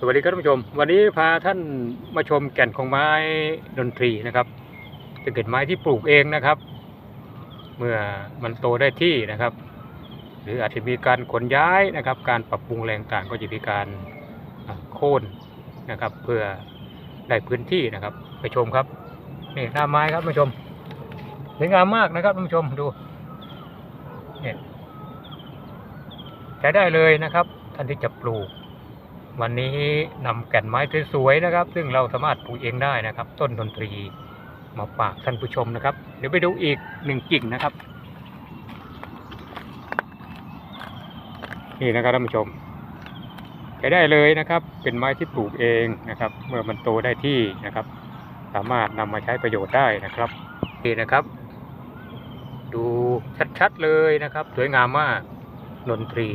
สวัสดีครับท่านผู้ชม วันนี้พาท่านมาชมแก่นของไม้ดนตรีนะครับ จะเกิดไม้ที่ปลูกเองนะครับ เมื่อมันโตได้ที่นะครับ หรืออาจจะมีการขนย้ายนะครับ การปรับปรุงแรงต่างก็จะมีการโค่นนะครับ เพื่อได้พื้นที่นะครับ ไปชมครับนี่หน้าไม้ครับท่านผู้ชมสวยงามมากนะครับท่านผู้ชมดูเนี่ยใช้ได้เลยนะครับ ท่านที่จะปลูก วันนี้นำแก่นไม้สวยๆนะครับ ซึ่งเราสามารถปลูกเองได้นะครับ ต้นดนตรีมาฝากท่านผู้ชมนะครับ เดี๋ยวไปดูอีกหนึ่งกิ่งนะครับ นี่นะครับท่านผู้ชมใช้ได้เลยนะครับ เป็นไม้ที่ปลูกเองนะครับ เมื่อมันโตได้ที่นะครับ สามารถนำมาใช้ประโยชน์ได้นะครับนี่นะครับ ดูชัดๆเลยนะครับ สวยงามมากดนตรี